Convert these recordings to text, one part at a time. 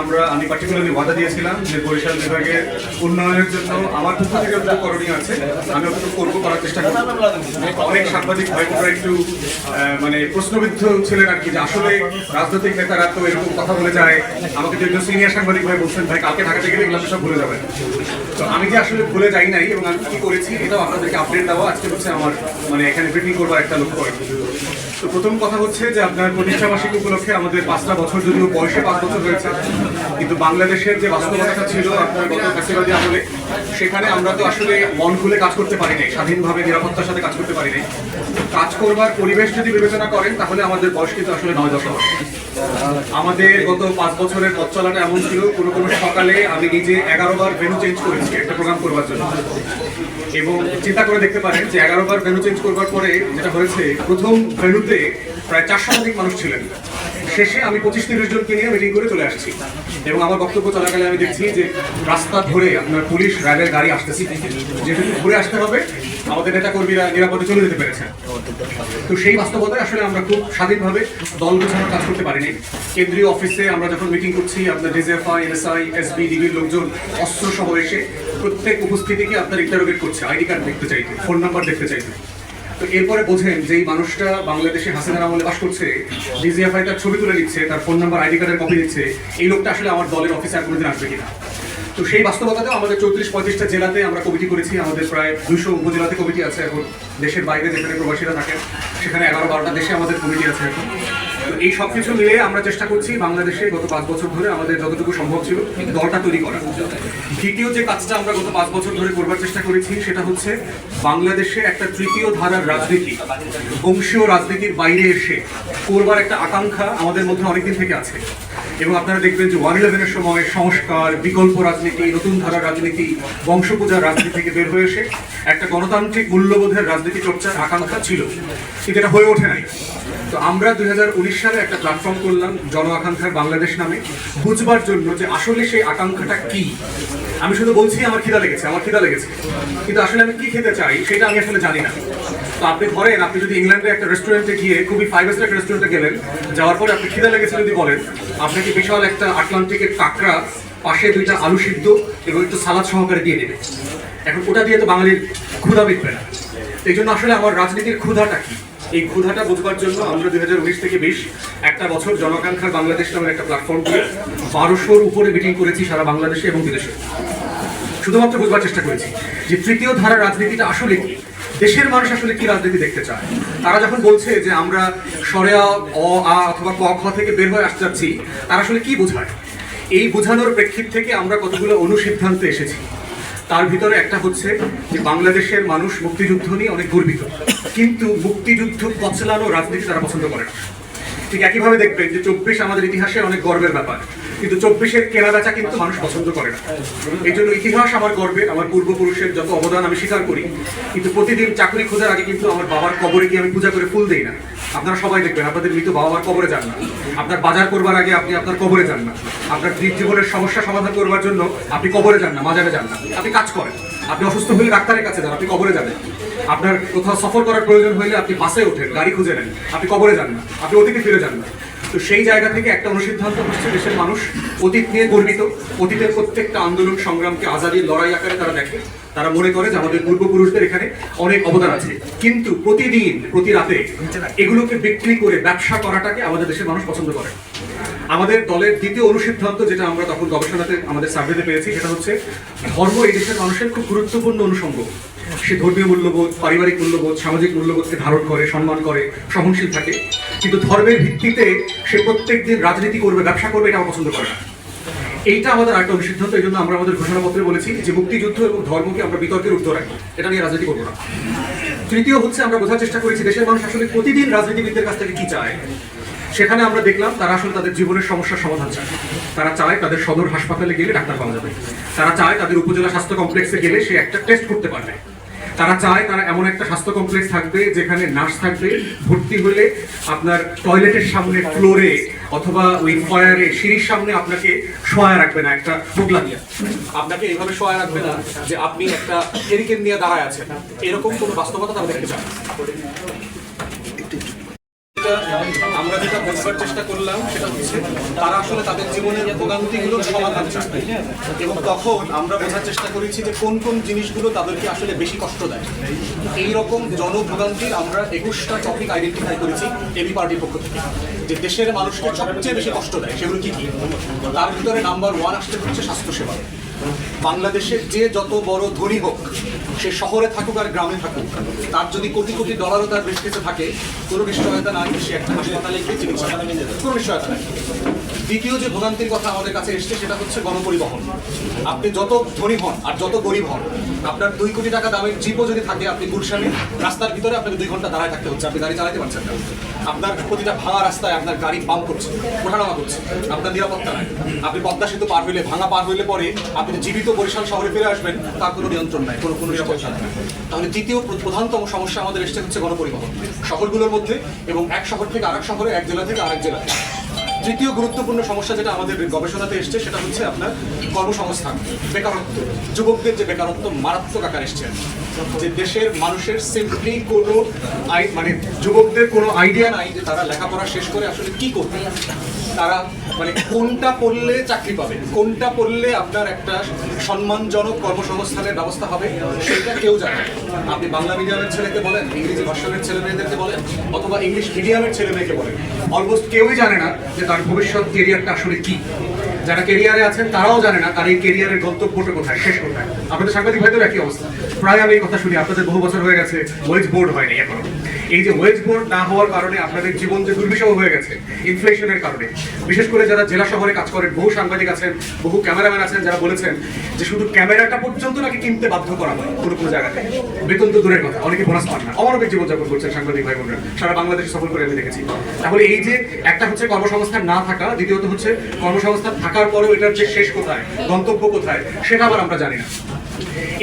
আমরা, আমি পার্টিকুলারলি ওয়াদা দিয়েছিলাম যে বরিশাল বিভাগের উন্নয়নের জন্য আমার পক্ষ থেকে যতটুকু করণীয় আছে, আমি অতটুকু করব, করার চেষ্টা করব। অনেক সাংবাদিক ভাই বোনরা একটু মানে প্রশ্নবিদ্ধ ছিলেন আর কি, যে আসলে রাজনৈতিক নেতারা তো এরকম কথা বলে যায়। আমাকে যে সিনিয়র সাংবাদিক ভাই বলছেন, ভাই, কালকে ঢাকাতে গেলে এগুলো সব ভুলে যাবেন। তো আমি যে আসলে ভুলে যাই নাই এবং আমি কি করেছি, এটাও আপনাদেরকে আপডেট দেওয়া। আজকে হচ্ছে আমার মানে এখানে ব্রিফিং করবার একটা লক্ষ্য আর তো প্রথম কথা হচ্ছে যে আপনার প্রতিষ্ঠা মাসিক উপলক্ষে আমাদের পাঁচটা বছর যদিও বয়সে পাঁচ বছর হয়েছে কিন্তু বাংলাদেশের যে বাস্তবতাটা ছিল আপনার গত ফ্যাসিবাদী আমলে সেখানে আমরা তো আসলে মন খুলে কাজ করতে পারি নাই স্বাধীনভাবে, নিরাপত্তার সাথে কাজ করতে পারি নাই কাজ করবার পরিবেশ যদি বিবেচনা করেন, তাহলে আমাদের বয়স কিন্তু আসলে নয় দশ আমাদের গত পাঁচ বছরের পথ চলাটা এমন ছিল, কোনো কোনো সকালে আমি নিজে এগারো বার ভেনু চেঞ্জ করেছি একটা প্রোগ্রাম করবার জন্য। এবং চিন্তা করে দেখতে পারেন যে এগারো বার ভেনু চেঞ্জ করবার পরে যেটা হয়েছে, প্রথম ভেনুতে প্রায় চারশো শতাধিক মানুষ ছিলেন। শেষে আমি পঁচিশ তিরিশ জনকে নিয়ে মিটিং করে চলে আসছি। এবং আমার বক্তব্য চলাকালে আমি দেখছি যে রাস্তা ধরে আপনার পুলিশ র্যাবের গাড়ি আসতেছে। যেহেতু ঘুরে আসতে হবে, আমাদের নেতা কর্মীরা নিরাপদে চলে যেতে পেরেছেন। তো সেই বাস্তবতায় আসলে আমরা খুব স্বাধীনভাবে দল গোছানোর কাজ করতে পারিনি। কেন্দ্রীয় অফিসে আমরা যখন মিটিং করছি, আপনার ডিজিএফআই, এনএসআই, এসবি, ডিবির লোকজন অস্ত্র সহ এসে প্রত্যেক উপস্থিতিকে আপনার ইন্টারোগেট করছে। আইডি কার্ড দেখতে চাইতে ফোন নাম্বার দেখতে চাইতে তো এরপরে বোঝেন যে এই মানুষটা বাংলাদেশে হাসিনার আমলে বাস করছে, ডিজিএফআই তার ছবি তুলে নিচ্ছে, তার ফোন নাম্বার, আইডি কার্ডের কপি দিচ্ছে, এই লোকটা আসলে আমার দলের অফিসার কোনো কোনোদিন আসবে কিনা? তো সেই বাস্তবতাতেও আমাদের চৌত্রিশ, পঁয়ত্রিশটা জেলাতে আমরা কমিটি করেছি, আমাদের প্রায় দুশো উপজেলাতে কমিটি আছে এখন। দেশের বাইরে যেখানে প্রবাসীরা থাকে সেখানে এগারো বারোটা দেশে আমাদের কমিটি আছে এখন। এই সব কিছু মিলে আমরা চেষ্টা করছি বাংলাদেশে গত পাঁচ বছর ধরে আমাদের যতটুকু সম্ভব ছিল দলটা তৈরি করা দ্বিতীয় যে কাজটা আমরা গত পাঁচ বছর ধরে করবার চেষ্টা করেছি সেটা হচ্ছে বাংলাদেশে একটা তৃতীয় ধারার রাজনীতি, বংশীয় রাজনীতির বাইরে এসে করবার একটা আকাঙ্ক্ষা আমাদের মধ্যে অনেকদিন থেকে আছে। এবং আপনারা দেখবেন যে ওয়ান ইলেভেনের সময় সংস্কার, বিকল্প রাজনীতি, নতুন ধারার রাজনীতি, বংশপূজার রাজনীতি থেকে বের হয়ে এসে একটা গণতান্ত্রিক মূল্যবোধের রাজনীতি চর্চার আকাঙ্ক্ষা ছিল। কিন্তু এটা হয়ে ওঠে নাই। তো আমরা দু হাজার উনিশ সালে একটা প্ল্যাটফর্ম করলাম, জন আকাঙ্ক্ষার বাংলাদেশ নামে। বুঝবার জন্য যে আসলে সেই আকাঙ্ক্ষাটা কি। আমি শুধু বলছি আমার খিদা লেগেছে, আমার খিদা লেগেছে। কিন্তু আসলে আমি কি খেতে চাই সেটা আমি আসলে জানি না। তো আপনি ধরেন, আপনি যদি ইংল্যান্ডে একটা রেস্টুরেন্টে গিয়ে খুবই ফাইভ স্টার রেস্টুরেন্টে গেলেন, যাওয়ার পরে আপনি খিদা লেগেছে যদি বলেন, আপনাকে বিশাল একটা আটলান্টিকের কাঁকড়া, পাশে দুইটা আলু সিদ্ধ এবং একটু সালাদ সহকারে দিয়ে দেবে এখন ওটা দিয়ে তো বাঙালির ক্ষুধা মিটবে না। এই জন্য আসলে আমার রাজনীতির ক্ষুধাটা কি? এই ক্ষুধাটা বুঝবার জন্য আমরা দুই হাজার উনিশ থেকে বিশ একটা বছর জনকাঙ্ক্ষার বাংলাদেশ নামের একটা প্ল্যাটফর্ম দিয়ে বারোশোর উপরে মিটিং করেছি সারা বাংলাদেশে এবং বিদেশে। শুধুমাত্র বুঝবার চেষ্টা করেছি যে তৃতীয় ধারা রাজনীতিটা আসলে কি? দেশের মানুষ আসলে কি রাজনীতি দেখতে চায়? তারা যখন বলছে যে আমরা সরেয়া, অ, আ অথবা ক, খ থেকে বের হয়ে আসতে যাচ্ছি, তারা আসলে কি বোঝায়? এই বোঝানোর প্রেক্ষিত থেকে আমরা কতগুলো অনুসিদ্ধান্তে এসেছি। তার ভিতরে একটা হচ্ছে যে বাংলাদেশের মানুষ মুক্তিযুদ্ধ নিয়ে অনেক গর্বিত। কিন্তু মুক্তিযুদ্ধ পচলানো রাজনীতি তারা পছন্দ করে না। ঠিক একইভাবে দেখবেন যে চব্বিশ আমাদের ইতিহাসে অনেক গর্বের ব্যাপার। কিন্তু চব্বিশের কেনা বেচা কিন্তু মানুষ পছন্দ করে না। এই জন্য ইতিহাস আমার গর্বের আমার পূর্বপুরুষের যত অবদান আমি স্বীকার করি। কিন্তু প্রতিদিন চাকরি খোঁজার আগে কিন্তু আমার বাবার কবরে গিয়ে আমি পূজা করে ফুল দেই না। আপনারা সবাই দেখবেন, আপনাদের মৃত বাবা মার কবরে যান না। আপনার বাজার করবার আগে আপনি আপনার কবরে যান না। আপনার জীবনের সমস্যা সমাধান করবার জন্য আপনি কবরে যান না মাজারে যান না। আপনি কাজ করেন। আপনি অসুস্থ হলে ডাক্তারের কাছে যান, আপনি কবরে যাবেন। আপনার কোথাও সফর করার প্রয়োজন হলে আপনি বাসে ওঠেন, গাড়ি খুঁজে নেন, আপনি কবরে যান না, আপনি অতীতে ফিরে যান না। তো সেই জায়গা থেকে একটা অনুসিদ্ধান্ত হচ্ছে দেশের মানুষ অতীত নিয়ে গর্বিত। অতীতের প্রত্যেকটা আন্দোলন সংগ্রামকে আজাদির লড়াই আকারে তারা দেখে। তারা মনে করে যে আমাদের পূর্বপুরুষদের এখানে অনেক অবদান আছে। কিন্তু প্রতিদিন, প্রতি রাতে এগুলোকে বিক্রি করে ব্যবসা করাটাকে আমাদের দেশের মানুষ পছন্দ করে। আমাদের দলের দ্বিতীয় অনুসিদ্ধান্ত যেটা আমরা তখন গবেষণাতে আমাদের সার্ভেতে পেয়েছি, সেটা হচ্ছে ধর্ম এই দেশের মানুষের খুব গুরুত্বপূর্ণ অনুষঙ্গ। সে ধর্মীয় মূল্যবোধ, পারিবারিক মূল্যবোধ, সামাজিক মূল্যবোধকে ধারণ করে, সম্মান করে, সহনশীল থাকে। কিন্তু ধর্মের ভিত্তিতে সে প্রত্যেক দিন রাজনীতি করবে, ব্যবসা করবে, এটা আমার পছন্দ করে না। এইটা আমাদের একটা অনুসিদ্ধান্ত, এই জন্য আমরা আমাদের ঘোষণাপত্রে বলেছি যে মুক্তিযুদ্ধ এবং ধর্মকে আমরা বিতর্কের ঊর্ধ্ব রাখি এটা নিয়ে রাজনীতি করব না। তৃতীয় হচ্ছে, আমরা বোঝার চেষ্টা করেছি, দেশের মানুষ আসলে প্রতিদিন রাজনীতিবিদদের কাছ থেকে কি চায়? সেখানে আমরা দেখলাম, তারা আসলে তাদের জীবনের সমস্যার সমাধান চায়। তারা চায় তাদের সদর হাসপাতালে গেলে ডাক্তার পাওয়া যাবে। তারা চায় তাদের উপজেলা স্বাস্থ্য কমপ্লেক্সে গেলে সে একটা টেস্ট করতে পারবে। তারা চায় তারা এমন একটা স্বাস্থ্য কমপ্লেক্স থাকবে, যেখানে নার্স থাকবে, ভর্তি হলে আপনার টয়লেটের সামনে ফ্লোরে অথবা ওই ফয়ারে সিঁড়ির সামনে আপনাকে শোয়া রাখবে না, একটা বোগলা দিয়ে আপনাকে এইভাবে সহায় রাখবে না যে আপনি একটা হেরিকেন নিয়ে দাঁড়ায় আছেন। এরকম কোনো বাস্তবতা তারা দেখতে চায় না। আমরা যেটা বোঝবার চেষ্টা করলাম সেটা হচ্ছে, তারা আসলে তাদের জীবনের ভোগান্তিগুলোর সমাধান চায়। এবং তখন আমরা বোঝার চেষ্টা করেছি যে কোন কোন জিনিসগুলো তাদেরকে আসলে বেশি কষ্ট দেয়। এই রকম জনভোগান্তির আমরা একুশটা টপিক আইডেন্টিফাই করেছি এবি পার্টির পক্ষ থেকে। যে দেশের মানুষকে সবচেয়ে বেশি কষ্ট দেয় সেগুলো কি কি? তার ভিতরে নাম্বার ওয়ান আসতে হচ্ছে স্বাস্থ্যসেবা। বাংলাদেশের যে যত বড় ধনী হোক সে শহরে থাকুক আর গ্রামে থাকুক তার যদি কোটি কোটি ডলারও তার বেশ কিছু থাকে, কোনো নিশ্চয়তা নাই, সে একটা হাসপাতালে গিয়ে চিকিৎসা। কোনো নিশ্চয়তা নাই দ্বিতীয় যে ভোগান্তির কথা আমাদের কাছে এসছে, সেটা হচ্ছে গণপরিবহন। আপনি যত ধনী হন আর যত গরিব হন, আপনার দুই কোটি টাকা দামের জিপও যদি থাকে আপনি গুলশানে, রাস্তার ভিতরে আপনাকে দুই ঘণ্টা দাঁড়ায় থাকতে হচ্ছে, আপনি গাড়ি চালাতে পারছেন না। আপনার প্রতিটা ভাঙা রাস্তায় আপনার গাড়ি পাম্প করছে ওঠানামা করছে, আপনার নিরাপত্তা নাই। আপনি পদ্মা সেতু পার হইলে, ভাঙা পার হইলে পরে আপনি জীবিত বরিশাল শহরে ফিরে আসবেন, তার কোনো নিয়ন্ত্রণ নাই, কোনো কোনো নিরাপত্তা নাই। তাহলে তৃতীয় প্রধানতম সমস্যা আমাদের এসছে হচ্ছে গণপরিবহন। শহরগুলোর মধ্যে এবং এক শহর থেকে আরেক শহরে, এক জেলা থেকে আরেক জেলাতে। তৃতীয় গুরুত্বপূর্ণ সমস্যা যেটা আমাদের গবেষণাতে এসছে, সেটা হচ্ছে আপনার কর্মসংস্থান, বেকারত্ব। যুবকদের যে বেকারত্ব মারাত্মক আকার এসছে। যে দেশের মানুষের সিম্পলি কোনো মানে যুবকদের কোনো আইডিয়া নাই যে তারা লেখাপড়া শেষ করে আসলে কি করবে। তারা মানে কোনটা পড়লে চাকরি পাবে কোনটা পড়লে আপনার একটা সম্মানজনক কর্মসংস্থানের ব্যবস্থা হবে, সেটা কেউ জানে। আপনি বাংলা মিডিয়ামের ছেলেকে বলেন, ইংরেজি ভার্সনের ছেলে মেয়েদেরকে বলেন, অথবা ইংলিশ মিডিয়ামের ছেলে মেয়েকে বলেন অলমোস্ট কেউই জানে না যে তার ভবিষ্যৎ কেরিয়ারটা আসলে কি যারা কেরিয়ারে আছেন, তারাও জানে না তার এই কেরিয়ারের গন্তব্যটা কোথায়, শেষ কোথায়। আপনাদের সাংবাদিক হয়তো একই অবস্থা। প্রায় আমি এই কথা শুনি, আপনাদের বহু বছর হয়ে গেছে ওয়েজ বোর্ড হয়নি এখনও। এই যে ওয়েজ বোর্ড না হওয়ার কারণে আপনাদের জীবন যে দুর্বিষহ হয়ে গেছে ইনফ্লেশনের কারণে। বিশেষ করে যারা জেলা শহরে কাজ করেন, বহু সাংবাদিক আছেন, বহু ক্যামেরাম্যান আছেন যারা বলেছেন যে শুধু ক্যামেরাটা পর্যন্ত নাকি কিনতে বাধ্য করা হয় কোনো কোনো জায়গাতে বেতন তো দূরের কথা, অনেকে বোনাস পান না। অমানবিক জীবনযাপন করছেন সাংবাদিক ভাই বোনরা। সারা বাংলাদেশে সফর করে আমি দেখেছি। তাহলে এই যে একটা হচ্ছে কর্মসংস্থান না থাকা, দ্বিতীয়ত হচ্ছে কর্মসংস্থান থাকার পরেও এটার যে শেষ কোথায়, গন্তব্য কোথায়, সেটা আবার আমরা জানি না।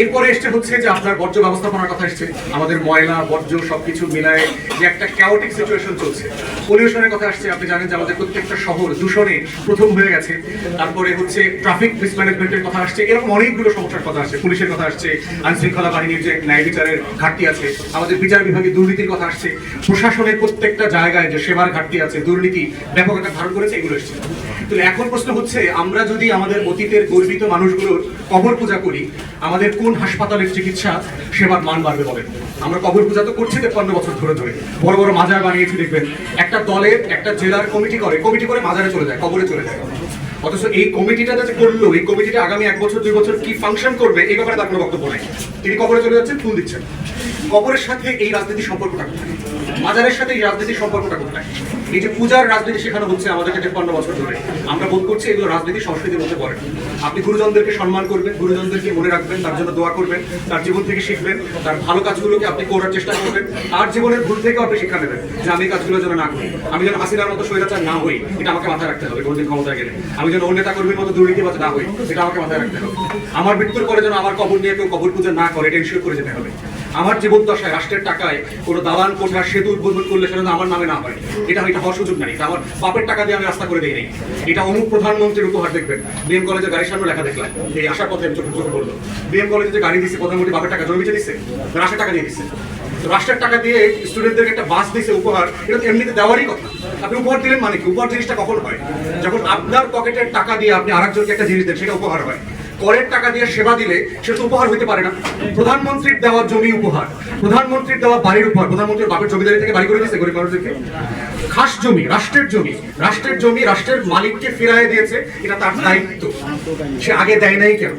এরপরে এসছে হচ্ছে যে আপনার বর্জ্য ব্যবস্থাপনার কথা এসছে, আমাদের ময়লা, বর্জ্য সবকিছু মিলায় যে একটা ক্যাওটিক সিচুয়েশন চলছে। পলিউশনের কথা আসছে, আপনি জানেন যে আমাদের প্রত্যেকটা শহর দূষণে প্রথম হয়ে গেছে। তারপরে হচ্ছে ট্রাফিক মিসম্যানেজমেন্টের কথা আসছে, এরকম অনেকগুলো সমস্যার কথা আসছে, পুলিশের কথা আসছে আইন শৃঙ্খলা বাহিনীর যে ন্যায় বিচারের ঘাটতি আছে, আমাদের বিচার বিভাগে দুর্নীতির কথা আসছে, প্রশাসনের প্রত্যেকটা জায়গায় যে সেবার ঘাটতি আছে, দুর্নীতি ব্যাপক একটা ধারণ করেছে, এগুলো এসছে। তো এখন প্রশ্ন হচ্ছে, আমরা যদি আমাদের অতীতের গর্বিত মানুষগুলোর কবর পূজা করি, আমাদের কোন হাসপাতালের চিকিৎসা সেবার মান বাড়বে বলেন? আমরা কবর পূজা তো করছি তেপ্পান্ন বছর ধরে ধরে। বড় বড় মাজার বানিয়েছি, দেখবেন। একটা দলের, একটা জেলার কমিটি করে কমিটি করে মাজারে চলে যায়, কবরে চলে যায়। অথচ এই কমিটিটা যে করল, এই কমিটিটা আগামী এক বছর, দুই বছর কি ফাংশন করবে, এই ব্যাপারে তার কোনো বক্তব্য নাই। তিনি কবরে চলে যাচ্ছেন, ফুল দিচ্ছেন। কবরের সাথে এই রাজনীতির সম্পর্কটা কোথায়? মাজারের সাথে এই রাজনীতির সম্পর্কটা কোথায়? এই যে পূজার রাজনীতি শেখানো হচ্ছে আমাদেরকে তেপ্পান্ন বছর ধরে। আমরা বোধ করছি এগুলো রাজনীতি সংস্কৃতির মধ্যে পড়ে আপনি গুরুজনদেরকে সম্মান করবেন, গুরুজনদেরকে মনে রাখবেন, তার জন্য দোয়া করবেন, তার জীবন থেকে শিখবেন, তার ভালো কাজগুলোকে আপনি করার চেষ্টা করবেন আর জীবনের ভুল থেকেও আপনি শিক্ষা নেবেন যে আমি কাজগুলো যেন না করি। আমি যেন হাসিনার মতো স্বৈরাচার না হই, এটা আমাকে মাথায় রাখতে হবে কোনদিন ক্ষমতায় গেলে। আমি যেন অন্য নেতা কর্মীর মতো দুর্নীতিবাজ না হই, এটা আমাকে মাথায় রাখতে হবে। আমার মৃত্যুর পরে যেন আমার কবর নিয়ে কেউ কবর পূজা না করে, এটা ইনশিওর করে যেতে হবে। আমার জীবন দশায় রাষ্ট্রের টাকায় কোনো দালান, কোঠা, সেতু উদ্বোধন করলে সেটা আমার নামে না হয়। এটা এটা হওয়ার সুযোগ নাই। এটা আমার বাপের টাকা দিয়ে আমি রাস্তা করে দিই নাই। এটা অমুক প্রধানমন্ত্রীর উপহার দেখবেন। বিএম কলেজে গাড়ির সামনে লেখা দেখলাম। এই আসার পথে আমি চোখে চোখে বলল বিএম কলেজে যে গাড়ি দিচ্ছে প্রধানমন্ত্রী বাপের টাকা জমি বেঁচে দিচ্ছে রাষ্ট্রের টাকা দিয়ে দিচ্ছে রাষ্ট্রের টাকা দিয়ে স্টুডেন্টদেরকে একটা বাস দিছে, উপহার, এটা তো এমনিতে দেওয়ারই কথা। আপনি উপহার দিলেন মানে কি? উপহার জিনিসটা কখন হয়? যখন আপনার পকেটের টাকা দিয়ে আপনি আরেকজনকে একটা জিনিস দেন, সেটা উপহার হয়। করের টাকা দিয়ে সেবা দিলে সেটা তো উপহার হইতে পারে না। প্রধানমন্ত্রীর দেওয়া জমি উপহার, প্রধানমন্ত্রীর দেওয়া বাড়ির উপহার, প্রধানমন্ত্রীর বাপের জমিদারি থেকে বাড়ি করে দিয়েছে গরিব মানুষদেরকে। খাস জমি, রাষ্ট্রের জমি রাষ্ট্রের জমি, রাষ্ট্রের মালিককে ফিরায় দিয়েছে, এটা তার দায়িত্ব। সে আগে দেয় নাই কেন?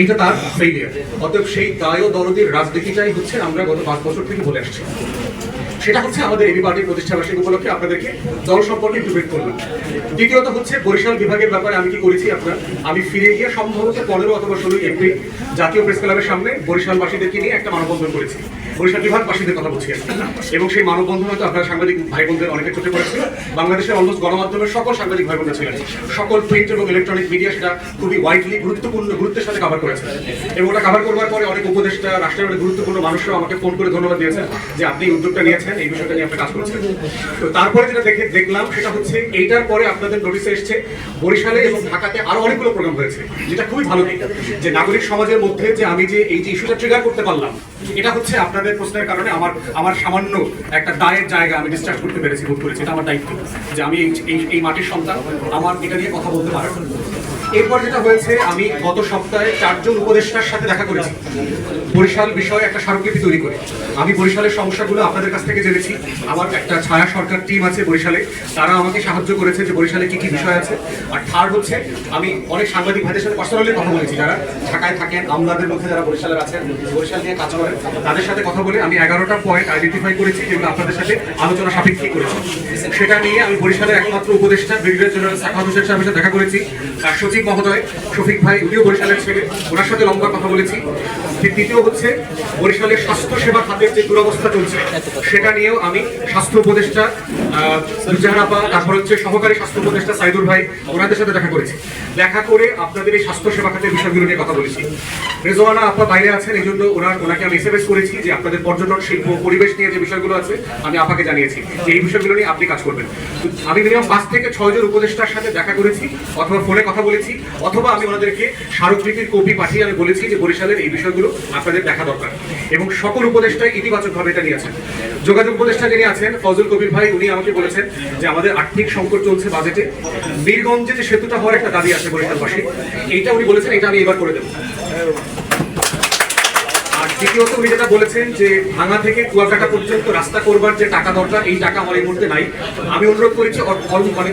এইটা তার ফেইলিয়ার অতএব সেই দায় ও দরদির রাজনীতিটাই হচ্ছে আমরা গত পাঁচ বছর থেকে বলে আসছি। সেটা হচ্ছে আমাদের এবি পার্টির প্রতিষ্ঠাবার্ষিক উপলক্ষে আপনাদেরকে দল সম্পর্কে একটু বের করলাম। দ্বিতীয়ত হচ্ছে বরিশাল বিভাগের ব্যাপারে আমি কি করেছি আপনার? আমি ফিরে গিয়ে সম্ভবত পনেরো অথবা ষোলোই এপ্রিল জাতীয় প্রেস ক্লাবের সামনে বরিশালবাসীদেরকে নিয়ে একটা মানববন্ধন করেছি। বরিশাল বিভাগবাসীদের কথা বলছি এবং সেই মানববন্ধন হয়তো আপনার সাংবাদিক ভাই বোনদের অনেকে চোখে পড়েছে বাংলাদেশের অলমোস্ট গণমাধ্যমের সকল সাংবাদিক ভাই বোনরা ছিলেন। সকল প্রিন্ট এবং ইলেকট্রনিক মিডিয়া সেটা খুবই ওয়াইডলি গুরুত্বপূর্ণ, গুরুত্বের সাথে কভার করেছে এবং ওটা কভার করবার পরে অনেক উপদেষ্টা রাষ্ট্রের অনেক গুরুত্বপূর্ণ মানুষরা আমাকে ফোন করে ধন্যবাদ দিয়েছেন যে আপনি উদ্যোগটা নিয়েছেন, এই বিষয়টা নিয়ে আপনি কাজ করছেন। তো তারপরে যেটা দেখে দেখলাম সেটা হচ্ছে এইটার পরে আপনাদের নোটিশে এসছে, বরিশালে এবং ঢাকাতে আরও অনেকগুলো প্রোগ্রাম হয়েছে, যেটা খুবই ভালো দিক। যে নাগরিক সমাজের মধ্যে যে আমি যে এই যে ইস্যুটা ট্রিগার করতে পারলাম, এটা হচ্ছে আপনাদের আপনাদের প্রশ্নের কারণে আমার আমার সামান্য একটা দায়ের জায়গা আমি ডিসচার্জ করতে পেরেছি ভোট করেছি, এটা আমার দায়িত্ব। যে আমি এই- এই এই মাটির সন্তান, আমার এটা নিয়ে কথা বলতে পারব এরপর যেটা হয়েছে, আমি গত সপ্তাহে চারজন উপদেষ্টার সাথে দেখা করেছি। বরিশাল বিষয়ে একটা স্মারকলিপি তৈরি করে। আমি বরিশালের সমস্যাগুলো আপনাদের কাছ থেকে জেনেছি। আমার একটা ছায়া সরকার টিম আছে বরিশালে। তারা আমাকে সাহায্য করেছে যে বরিশালে কি কি বিষয় আছে। আর থার্ড হচ্ছে, আমি অনেক সাংবাদিক ভাইদের সাথে পার্সোনালি কথা বলেছি। যারা ঢাকায় থাকেন, আমলাদের মধ্যে যারা বরিশালের আছেন, বরিশাল নিয়ে কাজ করেন, তাদের সাথে কথা বলে আমি এগারোটা পয়েন্ট আইডেন্টিফাই করেছি, যেগুলো আপনাদের সাথে আলোচনা সাপেক্ষে করেছি। সেটা নিয়ে আমি বরিশালের একমাত্র উপদেষ্টা ব্রিগেডিয়ার জেনারেল সাখাওয়াত হোসেন সাহেবের সাথে দেখা করেছি। সচিব মহোদয় শফিক ভাই উনিও বরিশালের ছেলে। ওনার সাথে লম্বা কথা বলেছি। তৃতীয় হচ্ছে বরিশালের স্বাস্থ্য সেবা খাতের যে দুরবস্থা চলছে সেটা নিয়েও আমি স্বাস্থ্য উপদেষ্টা আহ, তারপর হচ্ছে সহকারী স্বাস্থ্য উপদেষ্টা সাইদুর ভাই ওনাদের সাথে দেখা করেছি। দেখা করে আপনাদের এই স্বাস্থ্য সেবা খাতের বিষয়গুলো নিয়ে কথা বলেছি। রেজওয়ানা আপা বাইরে আছেন এই জন্য ওনার ওনাকে আমি এসএমএস করেছি যে আপনাদের পর্যটন শিল্প পরিবেশ নিয়ে যে বিষয়গুলো আছে আমি আপাকে জানিয়েছি যে এই বিষয়গুলো নিয়ে আপনি কাজ করবেন। আমি মিনিমাম পাঁচ থেকে ছয়জন উপদেষ্টার সাথে দেখা করেছি অথবা ফোনে কথা বলেছি, অথবা আমি ওনাদেরকে স্মারকলিপির কপি পাঠিয়ে আমি বলেছি যে বরিশালের এই বিষয়গুলো আপনাদের দেখা দরকার। এবং সকল উপদেষ্টাই ইতিবাচকভাবে এটা নিয়েছেন যোগাযোগ উপদেষ্টা যিনি আছেন ফজল কবির ভাই, উনি আমাকে বলেছেন যে আমাদের আর্থিক সংকট চলছে বাজেটে। বীরগঞ্জে যে সেতুটা হওয়ার একটা দাবি আছে বরিশালবাসী এইটা উনি বলেছেন, এটা আমি এবার করে দেবো। দ্বিতীয়ত উনি যেটা বলেছেন যে ভাঙা থেকে কুয়াকাটা পর্যন্ত রাস্তা করবার যে টাকা দরকার, এই টাকা আমার এই মুহূর্তে নাই। আমি অনুরোধ করেছি মানে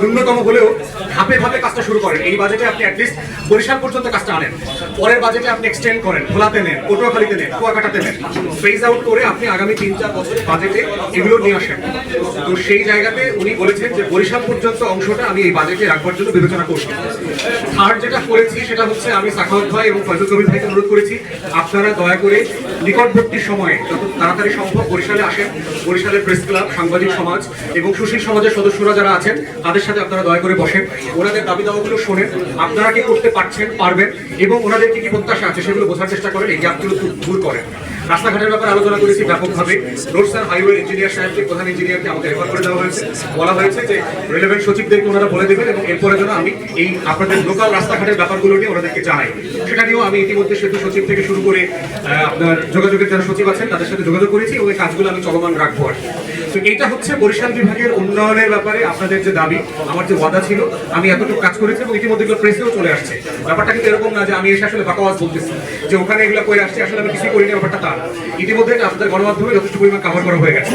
ন্যূনতম হলেও ধাপে ধাপে কাজটা শুরু করেন। এই বাজেটে আপনি অ্যাটলিস্ট বরিশাল পর্যন্ত কাজটা আনেন। পরের বাজেটে আপনি এক্সটেন্ড করেন খোলাতে নেন, পটুয়াখালীতে নেন, কুয়াকাটাতে নেন। ফেজ আউট করে আপনি আগামী তিন চার বছরের বাজেটে এগুলো নিয়ে আসেন। তো সেই জায়গাতে উনি বলেছেন যে বরিশাল পর্যন্ত অংশটা আমি এই বাজেটে রাখবার জন্য বিবেচনা করছি। থার্ড যেটা করেছি সেটা হচ্ছে আমি সাখাওয়াত ভাই এবং ফয়জুল কবির ভাইকে অনুরোধ করেছি, আপনারা দয়া করে নিকটবর্তী সময়ে যত তাড়াতাড়ি সম্ভব বরিশালে আসেন। বরিশালের প্রেস ক্লাব, সাংবাদিক সমাজ এবং সুশীল সমাজের সদস্যরা যারা আছেন, তাদের সাথে আপনারা দয়া করে বসেন। ওনাদের দাবি দাওয়াগুলো শোনেন। আপনারা কি করতে পারছেন, পারবেন এবং ওনাদের কি কি প্রত্যাশা আছে সেগুলো বোঝার চেষ্টা করেন, এই গ্যাপগুলো দূর- করেন। রাস্তাঘাটের ব্যাপারে আলোচনা করেছি ব্যাপকভাবে। রোডস অ্যান্ড হাইওয়ে ইঞ্জিনিয়ার সাহেবকে, প্রধান ইঞ্জিনিয়ারকে আমাকে রেফার করে দেওয়া হয়েছে। বলা হয়েছে যে রিলেভেন্ট সচিবদেরকে ওনারা বলে দেবেন এবং এরপরে যেন আমি এই আপনাদের লোকাল রাস্তাঘাটের ব্যাপারগুলো নিয়ে ওনাদেরকে জানাই। সেটা নিয়েও আমি ইতিমধ্যে সেতু সচিব থেকে শুরু করে আপনার যোগাযোগের যারা সচিব আছেন, তাদের সাথে যোগাযোগ করেছি এই কাজগুলো আমি চলমান রাখব আর তো এটা হচ্ছে বরিশাল বিভাগের উন্নয়নের ব্যাপারে আপনাদের যে দাবি, আমার যে ওয়াদা ছিল, আমি এতটুকু কাজ করেছি এবং ইতিমধ্যে এগুলো প্রেসেও চলে আসছে। ব্যাপারটা কিন্তু এরকম না যে আমি এসে আসলে বাকাওয়াজ বলতেছি, যে ওখানে এগুলো করে আসছে, আসলে আমি কিছুই করিনি, ব্যাপারটা তার। ইতিমধ্যে আপনাদের গণমাধ্যমে যথেষ্ট পরিমাণ কাভার করা হয়ে গেছে।